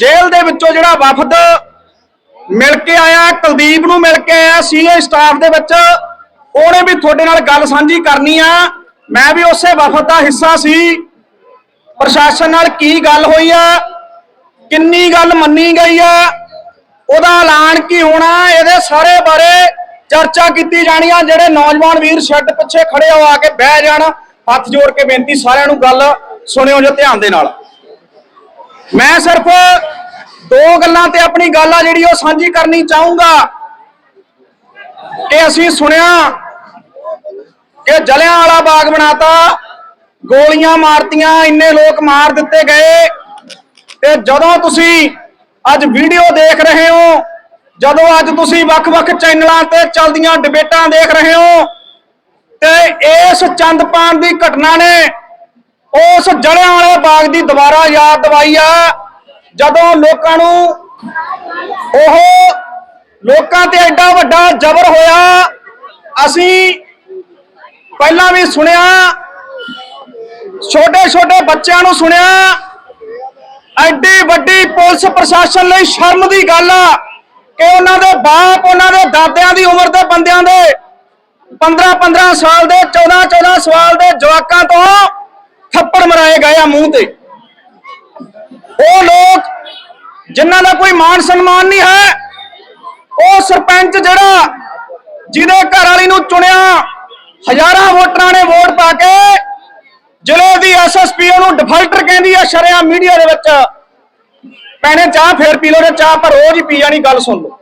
ਜੇਲ੍ਹ ਦੇ ਵਿੱਚੋਂ ਜਿਹੜਾ ਵਫਦ ਮਿਲ ਕੇ ਆਇਆ, ਕੁਲਦੀਪ ਨੂੰ ਮਿਲ ਕੇ ਆਇਆ ਸੀਨੀਅਰ ਸਟਾਫ ਦੇ ਵਿੱਚ, ਉਹਨੇ ਵੀ ਤੁਹਾਡੇ ਨਾਲ ਗੱਲ ਸਾਂਝੀ ਕਰਨੀ ਆ। ਮੈਂ ਵੀ ਉਸੇ ਵਫਦ ਦਾ ਹਿੱਸਾ ਸੀ। ਪ੍ਰਸ਼ਾਸਨ ਨਾਲ ਕੀ ਗੱਲ ਹੋਈ ਆ? ਕਿੰਨੀ ਗੱਲ ਮੰਨੀ ਗਈ ਆ? ਉਹਦਾ ਐਲਾਨ ਕੀ ਹੋਣਾ? ਇਹਦੇ ਸਾਰੇ ਬਾਰੇ ਚਰਚਾ ਕੀਤੀ ਜਾਣੀ ਆ। ਜਿਹੜੇ ਨੌਜਵਾਨ ਵੀਰ ਛੱਡ ਪਿੱਛੇ ਖੜੇ ਹੋ ਆ ਕੇ ਬਹਿ ਜਾਣ। ਹੱਥ ਜੋੜ ਕੇ ਬੇਨਤੀ ਸਾਰਿਆਂ ਨੂੰ ਗੱਲ ਸੁਣਿਓ ਜੋ ਧਿਆਨ ਦੇ ਨਾਲ। ਮੈਂ ਸਿਰਫ ਦੋ ਗੱਲਾਂ ਤੇ ਆਪਣੀ ਗੱਲ ਆ ਜਿਹੜੀ ਉਹ ਸਾਂਝੀ ਕਰਨੀ ਚਾਹੂੰਗਾ। ਕਿ ਅਸੀਂ ਸੁਣਿਆ ਕਿ ਜਲਿਆਂ ਵਾਲਾ ਬਾਗ ਬਣਾਤਾ, ਗੋਲੀਆਂ ਮਾਰਤੀਆਂ, ਇੰਨੇ ਲੋਕ ਮਾਰ ਦਿੱਤੇ ਗਏ। ਤੇ ਜਦੋਂ ਤੁਸੀਂ ਅੱਜ ਵੀਡੀਓ ਦੇਖ ਰਹੇ ਹੋ, ਜਦੋਂ ਅੱਜ ਤੁਸੀਂ ਵੱਖ-ਵੱਖ ਚੈਨਲਾਂ ਤੇ ਚੱਲਦੀਆਂ ਡਿਬੇਟਾਂ ਦੇਖ ਰਹੇ ਹੋ, ਤੇ ਇਸ ਚੰਦਪਾਨ ਦੀ ਘਟਨਾ ਨੇ ਉਸ ਜਲਿਆਂ ਵਾਲੇ ਬਾਗ ਦੀ ਦੁਬਾਰਾ ਯਾਦ ਦਿਵਾਈ ਆ। ਜਦੋਂ ਲੋਕਾਂ ਨੂੰ ਉਹ ਲੋਕਾਂ ਤੇ ਐਡਾ ਵੱਡਾ ਜ਼ਬਰ ਹੋਇਆ, ਅਸੀਂ ਪਹਿਲਾਂ ਵੀ ਸੁਣਿਆ ਛੋਟੇ ਛੋਟੇ ਬੱਚਿਆਂ ਨੂੰ ਸੁਣਿਆ, ਐਡੀ ਵੱਡੀ ਪੁਲਿਸ ਪ੍ਰਸ਼ਾਸਨ ਲਈ ਸ਼ਰਮ ਦੀ ਗੱਲ ਆ ਕਿ ਉਹਨਾਂ ਦੇ ਬਾਪ, ਉਹਨਾਂ ਦੇ ਦਾਦਿਆਂ ਦੀ ਉਮਰ ਦੇ ਬੰਦਿਆਂ ਦੇ 15 15 ਸਾਲ ਦੇ 14 14 ਸਾਲ ਦੇ ਜਵਾਕਾਂ ਤੋਂ ਥੱਪੜ ਮਰਾਏ ਗਏ ਆ ਮੂੰਹ ਤੇ। ਉਹ ਲੋਕ ਜਿਨ੍ਹਾਂ ਦਾ ਕੋਈ ਮਾਣ ਸਨਮਾਨ ਨਹੀਂ ਹੈ, ਉਹ ਸਰਪੰਚ ਜਿਹੜਾ ਜਿਹਦੇ ਘਰ ਵਾਲੀ ਨੂੰ ਚੁਣਿਆ, ਹਜ਼ਾਰਾਂ ਵੋਟਰਾਂ ਨੇ ਵੋਟ ਪਾ ਕੇ ਜ਼ਿਲ੍ਹੇ ਦੀ ਐਸਐਸਪੀ ਉਹਨੂੰ ਡਿਫਾਲਟਰ ਕਹਿੰਦੀ ਆ ਸ਼ਰਿਆ ਮੀਡੀਆ ਦੇ ਵਿੱਚ ਪੈਣੇ ਚਾਹ ਫੇਰ ਪੀ ਲਓ ਤੇ ਚਾਹ ਪਰ ਰੋਜ਼ ਹੀ ਪੀ ਜਾਣੀ, ਗੱਲ ਸੁਣ ਲਓ।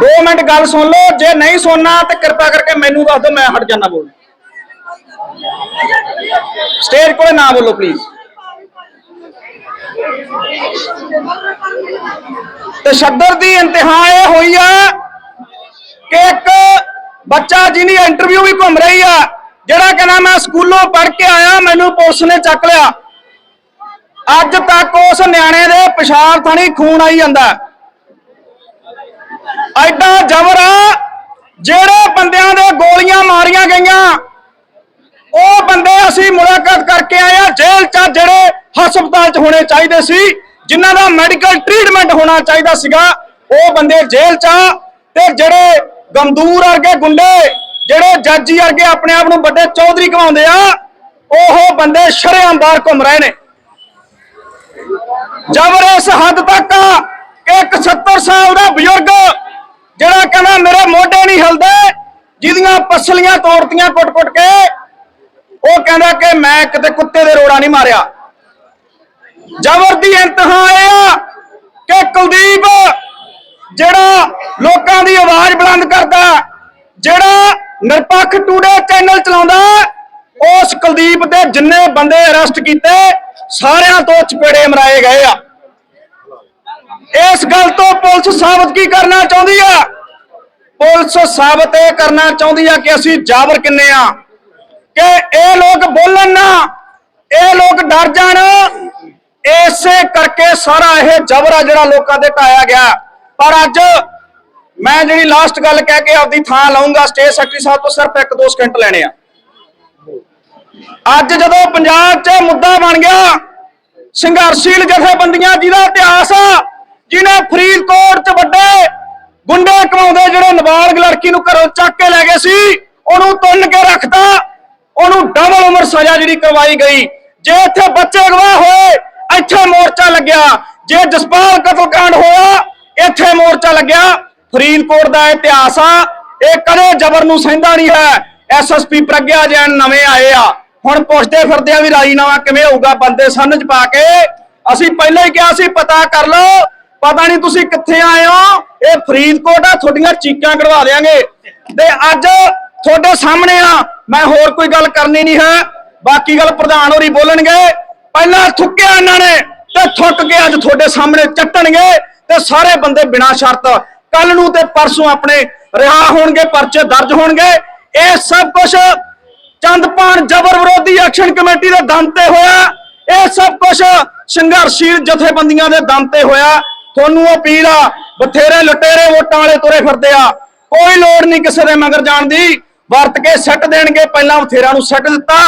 2 ਮਿੰਟ ਗੱਲ ਸੁਣ ਲਓ, ਜੇ ਨਹੀਂ ਸੁਣਨਾ ਤੇ ਕਿਰਪਾ ਕਰਕੇ ਮੈਨੂੰ ਦੱਸ ਦਿਓ, ਮੈਂ ਹਟ ਜਾਣਾ ਬੋਲ ਸਟੇਜ ਕੋਲੇ ਨਾ ਬੋਲੋ ਪਲੀਜ਼ ਤਸ਼ੱਦਦ ਦੀ ਇੰਤਹਾ ਇਹ ਹੋਈ ਆ ਕਿ ਇੱਕ ਬੱਚਾ ਜਿਹਦੀ ਇੰਟਰਵਿਊ ਵੀ ਘੁੰਮ ਰਹੀ ਆ, ਜਿਹੜਾ ਕਹਿੰਦਾ ਮੈਂ ਸਕੂਲੋਂ ਪੜ੍ਹ ਕੇ ਆਇਆ, ਮੈਨੂੰ ਪੁਲਿਸ ਨੇ ਚੱਕ ਲਿਆ। ਅੱਜ ਤੱਕ ਉਸ ਨਿਆਣੇ ਦੇ ਪਿਸ਼ਾਬ ਥਣੀ ਖੂਨ ਆਈ ਜਾਂਦਾ। ਐਡਾ ਜ਼ਬਰ ਆ, ਜਿਹੜੇ ਬੰਦਿਆਂ ਦੇ ਗੋਲੀਆਂ ਮਾਰੀਆਂ ਗਈਆਂ, ਉਹ ਬੰਦੇ ਅਸੀਂ ਮੁਲਾਕਾਤ ਕਰਕੇ ਆਏ ਆ, ਜੇਲ੍ਹ 'ਚ ਜਿਹੜੇ ਹਸਪਤਾਲ 'ਚ ਹੋਣੇ ਚਾਹੀਦੇ ਸੀ, ਜਿਨ੍ਹਾਂ ਦਾ ਮੈਡੀਕਲ ਟ੍ਰੀਟਮੈਂਟ ਹੋਣਾ ਚਾਹੀਦਾ ਸੀਗਾ, ਉਹ ਬੰਦੇ ਜੇਲ੍ਹ 'ਚ ਆ, ਤੇ ਜਿਹੜੇ ਗੰਦੂਰ ਵਰਗੇ ਗੁੰਡੇ, ਜਿਹੜੇ ਜੱਜੀ ਵਰਗੇ ਆਪਣੇ ਆਪ ਨੂੰ ਵੱਡੇ ਚੌਧਰੀ ਕਹਾਉਂਦੇ ਆ, ਉਹ ਬੰਦੇ ਸ਼ਰੇਆਮ ਬਾਹਰ ਘੁੰਮ ਰਹੇ ਨੇ। ਜਬਰ ਇਸ ਹੱਦ ਤੱਕ ਕਿ ਇੱਕ 70 ਸਾਲ ਦਾ ਬਜ਼ੁਰਗ, ਜਿਹੜਾ ਕਹਿੰਦਾ ਮੇਰੇ ਮੋਢੇ ਨਹੀਂ ਹਿਲਦੇ, ਜਿਹਦੀਆਂ ਪਸਲੀਆਂ ਤੋੜਤੀਆਂ ਕੁੱਟ-ਕੁੱਟ ਕੇ, ਉਹ ਕਹਿੰਦਾ ਕਿ ਮੈਂ ਕਿਤੇ ਕੁੱਤੇ ਦੇ ਰੋੜਾ ਨਹੀਂ ਮਾਰਿਆ। ਜ਼ਬਰ ਦੀ ਇੰਤਹਾ ਇਹ ਆ ਕਿ ਕੁਲਦੀਪ ਜਿਹੜਾ ਲੋਕਾਂ ਦੀ ਆਵਾਜ਼ ਬੁਲੰਦ ਕਰਦਾ ਜਿਹੜਾ ਨਿਰਪੱਖ ਟੂਡੇ ਚੈਨਲ ਚਲਾਉਂਦਾ ਉਸ ਕੁਲਦੀਪ ਦੇ ਜਿੰਨੇ ਬੰਦੇ ਅਰੈਸਟ ਕੀਤੇ, ਸਾਰਿਆਂ ਤੋਂ ਚਪੇੜੇ ਮਰਾਏ ਗਏ ਆ। ਇਸ ਗੱਲ ਤੋਂ ਪੁਲਿਸ ਸਾਬਤ ਕੀ ਕਰਨਾ ਚਾਹੁੰਦੀ ਆ? ਪੁਲਿਸ ਸਾਬਤ ਇਹ ਕਰਨਾ ਚਾਹੁੰਦੀ ਆ ਕਿ ਅਸੀਂ ਜਾਬਰ ਕਿੰਨੇ ਆ? ਕਿ ਇਹ ਲੋਕ ਬੋਲਣ ਨਾ, ਇਹ ਲੋਕ ਡਰ ਜਾਣ ਇਸੇ ਕਰਕੇ ਸਾਰਾ ਇਹ ਜਬਰ ਆ ਜਿਹੜਾ ਲੋਕਾਂ ਤੇ ਢਾਇਆ ਗਿਆ। ਪਰ ਅੱਜ ਮੈਂ ਜਿਹੜੀ ਲਾਸਟ ਗੱਲ ਕਹਿ ਕੇ ਆਪਦੀ ਥਾਂ ਲਾਉਂਗਾ ਸਟੇਟ ਸੈਕਟਰੀ ਸਾਹਿਬ ਤੋਂ ਸਿਰਫ ਇੱਕ ਦੋ ਸਕਿੰਟ ਲੈਣੇ ਆ। ਅੱਜ ਜਦੋਂ ਪੰਜਾਬ 'ਚ ਮੁੱਦਾ ਬਣ ਗਿਆ, ਸੰਘਰਸ਼ੀਲ ਜਥੇਬੰਦੀਆਂ ਜਿਹਦਾ ਇਤਿਹਾਸ ਆ, ਜਿਹਨੇ ਫਰੀਦਕੋਟ 'ਚ ਵੱਡੇ ਗੁੰਡੇ ਕਮਾਉਂਦੇ ਜਿਹੜੇ ਨਾਬਾਲਗ ਲੜਕੀ ਨੂੰ ਘਰੋਂ ਚੱਕ ਕੇ ਲੈ ਗਏ ਸੀ, ਉਹਨੂੰ ਤੁੰਨ ਕੇ ਰੱਖਤਾ, ਉਹਨੂੰ ਡਬਲ ਉਮਰ ਸਜ਼ਾ ਜਿਹੜੀ ਕਰਵਾਈ ਗਈ। ਜੇ ਇੱਥੇ ਬੱਚੇ ਗਵਾਹ ਹੋਏ ਇੱਥੇ ਮੋਰਚਾ ਲੱਗਿਆ। ਜੇ ਜਸਪਾਲ ਕਤਲकांड ਹੋਇਆ, ਇੱਥੇ ਮੋਰਚਾ ਲੱਗਿਆ। ਫਰੀਦਕੋਟ ਦਾ ਇਤਿਹਾਸ ਆ, ਇਹ ਕਦੇ ਜ਼ਬਰ ਨੂੰ ਸਹਿੰਦਾ ਨਹੀਂ ਹੈ। ਐਸਐਸਪੀ ਪ੍ਰਗਿਆ ਜੈਨ ਨਵੇਂ ਆਏ ਆ। ਹੁਣ ਪੁੱਛਦੇ ਫਿਰਦੇ ਆ ਵੀ ਰਾਜੀਨਾਮਾ ਕਿਵੇਂ ਹੋਊਗਾ, ਬੰਦੇ ਸੰਨ ਚ ਪਾ ਕੇ। ਅਸੀਂ ਪਹਿਲਾਂ ਹੀ ਕਿਹਾ ਸੀ, ਪਤਾ ਕਰ ਲਓ। ਪਤਾ ਨਹੀਂ ਤੁਸੀਂ ਕਿੱਥੇ ਆਏ ਹੋ। ਇਹ ਫਰੀਦਕੋਟ ਆ, ਤੁਹਾਡੀਆਂ ਚੀਕਾਂ ਕਢਵਾ ਦੇਾਂਗੇ ਤੇ ਅੱਜ ਤੁਹਾਡੇ ਸਾਹਮਣੇ ਆ। ਮੈਂ ਹੋਰ ਕੋਈ ਗੱਲ ਕਰਨੀ ਨਹੀਂ ਹੈ। ਬਾਕੀ ਗੱਲ ਪ੍ਰਧਾਨ ਹੋਰੀ ਬੋਲਣਗੇ। ਪਹਿਲਾਂ ਥੁੱਕਿਆ ਇਹਨਾਂ ਨੇ ਤੇ ਥੁੱਕ ਕੇ ਅੱਜ ਤੁਹਾਡੇ ਸਾਹਮਣੇ ਚੱਟਣਗੇ ਤੇ ਸਾਰੇ ਬੰਦੇ ਬਿਨਾਂ ਸ਼ਰਤ ਕੱਲ ਨੂੰ ਤੇ ਪਰਸੋਂ ਆਪਣੇ ਰਿਹਾ ਹੋਣਗੇ, ਪਰਚੇ ਦਰਜ ਹੋਣਗੇ। ਇਹ ਸਭ ਕੁਝ ਚੰਦਪਾਨ ਜ਼ਬਰ ਵਿਰੋਧੀ ਐਕਸ਼ਨ ਕਮੇਟੀ ਦੇ ਦਮ ਤੇ ਹੋਇਆ। ਇਹ ਸਭ ਕੁਝ ਸੰਘਰਸ਼ੀਲ ਜਥੇਬੰਦੀਆਂ ਦੇ ਦਮ ਤੇ ਹੋਇਆ। ਤੁਹਾਨੂੰ ਅਪੀਲ ਆ, ਬਥੇਰੇ ਲੁਟੇਰੇ ਵੋਟਾਂ ਵਾਲੇ ਤੁਰੇ ਫਿਰਦੇ ਆ। ਕੋਈ ਲੋੜ ਨਹੀਂ ਕਿਸੇ ਦੇ ਮਗਰ ਜਾਣ ਦੀ। ਵਰਤ ਕੇ ਸੱਟ ਦੇਣਗੇ, ਪਹਿਲਾਂ ਬਥੇਰਿਆਂ ਨੂੰ ਸੱਟ ਦਿੱਤਾ।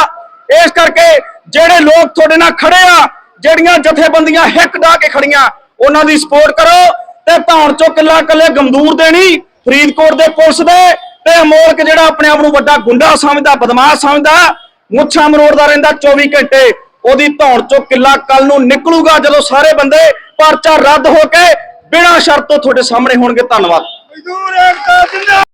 ਇਸ ਕਰਕੇ ਜਿਹੜੇ ਲੋਕ ਤੁਹਾਡੇ ਨਾਲ ਖੜੇ ਆ, ਜਿਹੜੀਆਂ ਜਥੇਬੰਦੀਆਂ ਹਿੱਕ ਡਾ ਕੇ ਖੜੀਆਂ, ਉਹਨਾਂ ਦੀ ਸਪੋਰਟ ਕਰੋ ਤੇ ਧੌਣ ਚੋਂ ਕਿੱਲਾ ਕੱਲੇ ਗਮਦੂਰ ਦੇ ਫਰੀਦਕੋਟ ਦੇ ਪੁਲਿਸ ਦੇ ਤੇ ਅਮੋਲਕ ਜਿਹੜਾ ਆਪਣੇ ਆਪ ਨੂੰ ਵੱਡਾ ਗੁੰਡਾ ਸਮਝਦਾ, ਬਦਮਾਸ਼ ਸਮਝਦਾ, ਮੁੱਛਾਂ ਮਰੋੜਦਾ ਰਹਿੰਦਾ 24 ਘੰਟੇ, ਉਹਦੀ ਧੌਣ ਚੋਂ ਕਿੱਲਾ ਕੱਲ ਨੂੰ ਨਿਕਲੂਗਾ ਜਦੋਂ ਸਾਰੇ ਬੰਦੇ ਪਰਚਾ ਰੱਦ ਹੋ ਕੇ ਬਿਨਾਂ ਸ਼ਰਤ ਤੋਂ ਤੁਹਾਡੇ ਸਾਹਮਣੇ ਹੋਣਗੇ, ਧੰਨਵਾਦ।